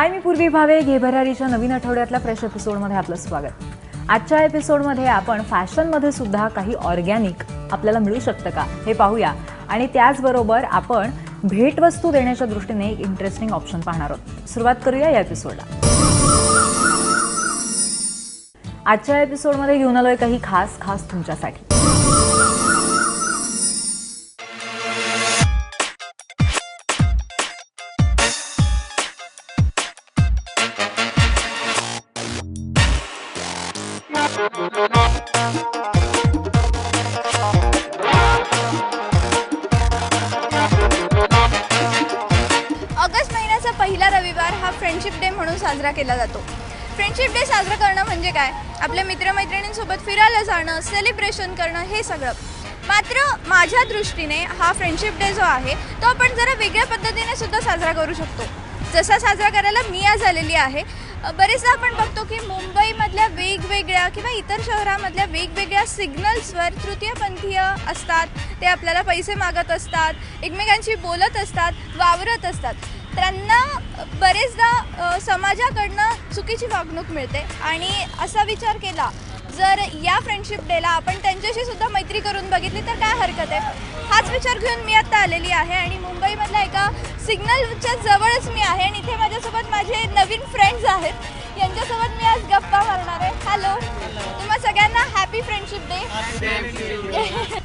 हाय मी पूर्वी भावे घेभरारीच्या नवीन आठवड्यातल्या फ्रेश एपिसोडमध्ये आपलं स्वागत. आजच्या एपिसोडमध्ये आपण फॅशनमध्ये सुद्धा काही ऑर्गॅनिक आपल्याला मिळू शकतं का हे पाहूया. आणि त्याचबरोबर आपण भेटवस्तू देण्याच्या दृष्टीने एक इंटरेस्टिंग ऑप्शन पाहणार आहोत. सुरुवात करूया या एपिसोडला. आजच्या एपिसोडमध्ये घेऊन आलोय काही खास खास तुमच्यासाठी. ऑगस्ट महिन्याचा पहिला रविवार हा फ्रेंडशिप डे म्हणून साजरा केला जातो. फ्रेंडशिप डे साजरा करणं म्हणजे काय? आपल्या मित्रमैत्रिणींसोबत फिरायला जाणं सेलिब्रेशन करणं हे सगळं. मात्र माझ्या दृष्टीने हा फ्रेंडशिप डे जो आहे तो आपण जरा वेगळ्या पद्धतीने सुद्धा साजरा करू शकतो. जसा साजरा करायला मी आज आलेली आहे बरेचदा आपण बघतो की मुंबईमधल्या वेगवेगळ्या किंवा इतर शहरामधल्या वेगवेगळ्या सिग्नल्सवर तृतीयपंथीय असतात. ते आपल्याला पैसे मागत असतात एकमेकांशी बोलत असतात वावरत असतात. त्यांना बरेचदा समाजाकडनं चुकीची वागणूक मिळते. आणि असा विचार केला जर या फ्रेंडशिप डेला आपण त्यांच्याशी सुद्धा मैत्री करून बघितली तर काय हरकत आहे? हाच विचार घेऊन मी आत्ता आलेली आहे आणि मुंबईमधल्या एका सिग्नलच्या जवळच मी आहे आणि इथे माझ्यासोबत माझे नवीन फ्रेंड्स आहेत. यांच्यासोबत मी आज गप्पा मारणार आहे. हॅलो तुम्हा सगळ्यांना हॅपी फ्रेंडशिप डे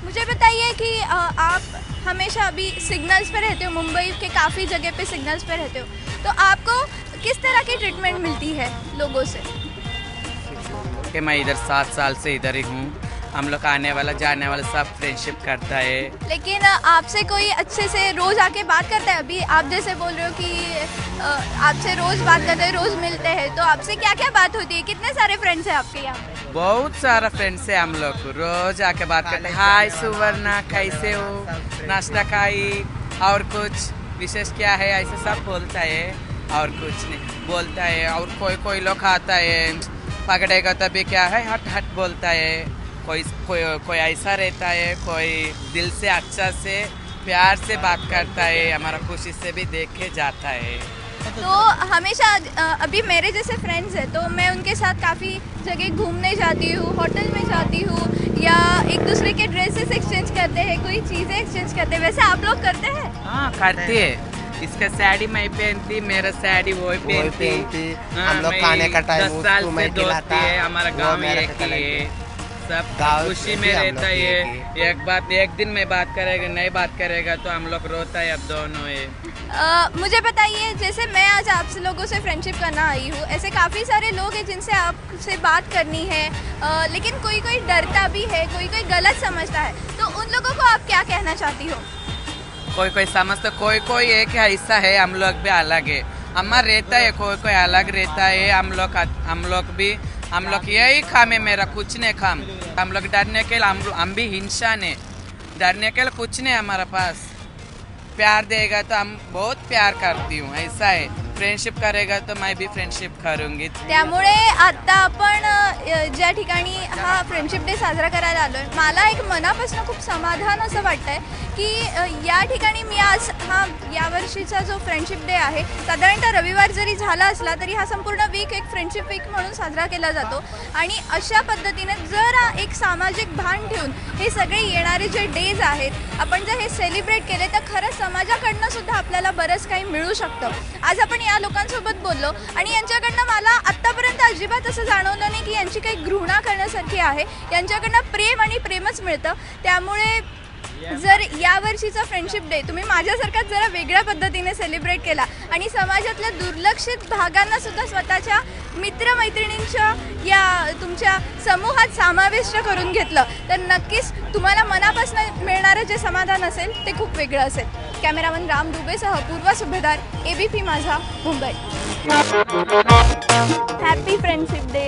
मुझे बताइए कि आप हमेशा अभी सिग्नल्स पे रहते हो? मुंबई के काफ़ी जगह पे सिग्नल्स पे रहते हो। तो आपको किस तरह की ट्रीटमेंट मिलती है लोगों से? मैं इधर सात साल से इधर ही हूँ। हम लोग आने वाला जाने वाला सब फ्रेंडशिप करता है। लेकिन आपसे कोई अच्छे से रोज़ आके बात करता है? अभी आप जैसे बोल रहे हो कि आपसे रोज़ बात करते हैं रोज़ मिलते हैं तो आपसे क्या क्या बात होती है? कितने सारे फ्रेंड्स हैं आपके यहाँ? पे बहुत सारा फ्रेंड्स है हम लोग रोज आके बात करते हैं। हाय सुवर्णा कैसे हो? नाश्ता खाई? और कुछ? विशेष क्या है? ऐसे सब बोलता है और कुछ नहीं। बोलता है और कोई कोई लोग आता है पकड़ेगा तभी क्या है? हट हट बोलता है। कोई कोई कोई ऐसा रहता है कोई दिल से अच्छा से प्यार से बात करता है हमारा खुशी से भी देख के जाता है। तो हमेशा अभी मेरे जैसे फ्रेंड्स हैं तो मैं उनके साथ काफ़ी जगह घूमने जाती हूँ होटल में जाती हूँ या एक दूसरे के ड्रेसेस एक्सचेंज करते हैं कोई चीज़ें एक्सचेंज करते हैं वैसे आप लोग करते हैं? हाँ करती है। इसका साड़ी मैं पहनती मेरा साड़ी वो पहनती। पहनती। हाँ, हम लोग खाने का टाइम दस उसको साल से मैं दोस्ती है हमारा गाँव मेरे एक ही। है। सब खुशी में रहता है एक एक बात एक दिन में बात करेगा नहीं बात करेगा तो हम लोग रोता है अब दोनों अ, मुझे बताइए जैसे मैं आज आपसे लोगों से फ्रेंडशिप करना आई हूँ ऐसे काफ़ी सारे लोग हैं जिनसे आपसे बात करनी है अ, लेकिन कोई कोई डरता भी है कोई कोई गलत समझता है तो उन लोगों को आप क्या कहना चाहती हो? कोई कोई समझता कोई कोई एक ऐसा है हम लोग भी अलग है। हमारा रहता है कोई कोई अलग रहता है हम लोग हम लोग भी हम लोग यही काम है, मेरा कुछ नहीं खाम। हम लोग डरने के लिए, हम हम भी हिंसा ने। डरने के लिए कुछ नहीं हमारे पास। प्यार देगा तो हम बहुत प्यार करती हूँ, ऐसा है। फ्रेंडशिप करेगा तो मैं भी फ्रेंडशिप करूंगी। त्यामुळे आता आपण अ, ज्या ठिकाणी हा फ्रेंडशिप डे साजरा करायला आलो आहे मला एक मनापासून खूप समाधान असं वाटतंय की अ, या ठिकाणी मी आज हा यावर्षीचा जो फ्रेंडशिप डे आहे साधारणतः रविवार जरी झाला असला तरी हा संपूर्ण वीक एक फ्रेंडशिप वीक म्हणून साजरा केला जातो. आणि अशा पद्धतीने जर एक सामाजिक भान ठेवून हे सगळे येणारे जे डेज आहेत आपण जर हे सेलिब्रेट केले तर खरंच समाजाकडनं सुद्धा आपल्याला बरंच काही मिळू शकतं. आज आपण या लोकांसोबत बोललो आणि यांच्याकडनं मला आत्तापर्यंत अजिबात असं जाणवलं नाही की यांची काही घृणा करण्यासारखी आहे. यांच्याकडनं प्रेम आणि प्रेमच मिळतं. त्यामुळे जर यावर्षीचा फ्रेंडशिप डे तुम्ही माझ्यासारखाच जरा वेगळ्या पद्धतीने सेलिब्रेट केला आणि समाजातल्या दुर्लक्षित भागांना सुद्धा स्वतःच्या मित्रमैत्रिणींच्या या तुमच्या समूहात समाविष्ट करून घेतलं तर नक्कीच तुम्हाला मनापासून मिळणारं जे समाधान असेल ते खूप वेगळं असेल. कॅमेरामन राम दुबेसह पूर्व सुभेदार ए बी पी माझा मुंबई. Happy friendship day